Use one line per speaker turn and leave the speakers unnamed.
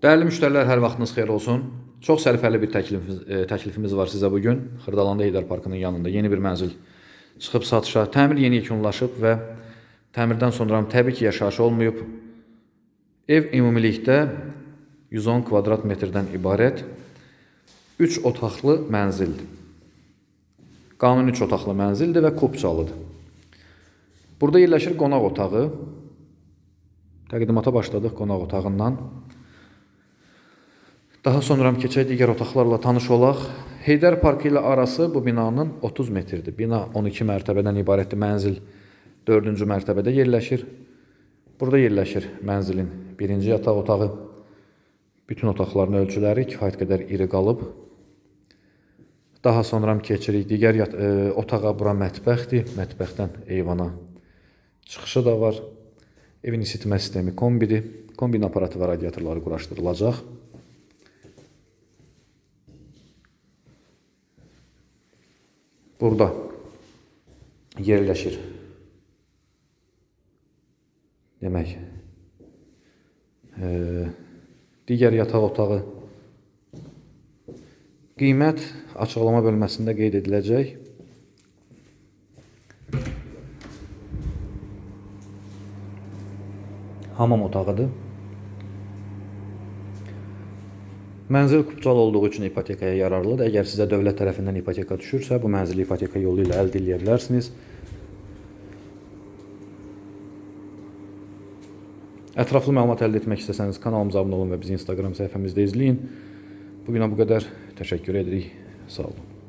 Dəyərli müştərilər, hər vaxtınız xeyir olsun. Çox sərfəli bir təklifimiz, e, təklifimiz var sizə bu gün. Xırdalanda Heydər Parkının yanında yeni bir mənzil çıxıb satışa. Təmir yeni yekunlaşıb və təmirdən sonra təbii ki, yaşayış olmayıb. Ev ümumilikdə 110 kvadrat metrdən ibarət 3 otaqlı mənzildir. Qanuni 3 otaqlı mənzildir və kupçalıdır. Burada yerləşir qonaq otağı. Təqdimata başladıq qonaq otağından. Daha sonra keçək digər otaqlarla tanış olaq. Heydər Parkı ilə arası bu binanın 30 metrdir. Bina 12 mərtəbədən ibarətdir. Mənzil 4-cü mərtəbədə yerləşir. Burada yerləşir mənzilin birinci yataq otağı. Bütün otaqların ölçüləri kifayət qədər iri qalıb. Daha sonra keçirik digər yat e, otağa. Bura mətbəxdir. Mətbəxdən eyvana çıxışı da var. Evin isitmə sistemi kombidir. Kombin aparatı və radiatorları quraşdırılacaq. Burada yerləşir. Demək, e, digər yataq otağı qiymət açıqlama bölməsində qeyd ediləcək. Hamam otağıdır. Mənzil kupçalı olduğu üçün ipotekaya yararlıdır. Əgər sizə dövlət tərəfindən ipoteka düşürsə, bu mənzili ipoteka yolu ilə əldə edə bilərsiniz. Ətraflı məlumat əldə etmək istəsəniz kanalımıza abunə olun və bizi Instagram səhifəmizdə izləyin. Bu günə bu qədər. Təşəkkür edirik. Sağ olun.